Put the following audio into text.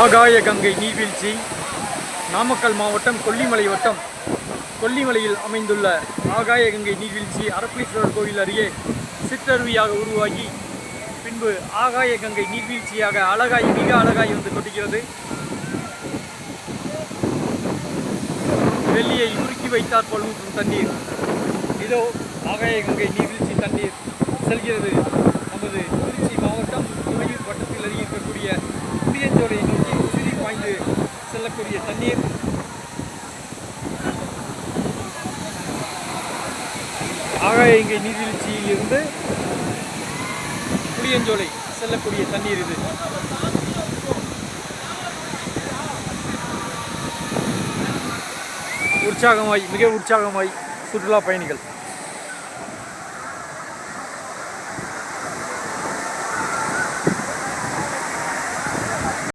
ஆகாய கங்கை நீர்வீழ்ச்சி நாமக்கல் மாவட்டம் கொல்லிமலை வட்டம். கொல்லிமலையில் அமைந்துள்ள ஆகாய கங்கை நீர்வீழ்ச்சி அரப்பளீஸ்வரர் கோவில் அருகே சிற்றருவியாக உருவாகி பின்பு ஆகாய கங்கை நீர்வீழ்ச்சியாக அழகாய் மிக அழகாய் வந்து கொண்டிருக்கிறது வெள்ளியை உருக்கி வைத்தார் போல் ஊற்றும் தண்ணீர். இதோ ஆகாய கங்கை நீர்வீழ்ச்சி தண்ணீர் செல்கிறது. செல்லக்கூடிய தண்ணீர். ஆகாய நீர்வீழ்ச்சியில் இருந்து புளியஞ்சோலை செல்லக்கூடிய தண்ணீர் இது. உற்சாகமாய் மிக உற்சாகமாய் சுற்றுலா பயணிகள்.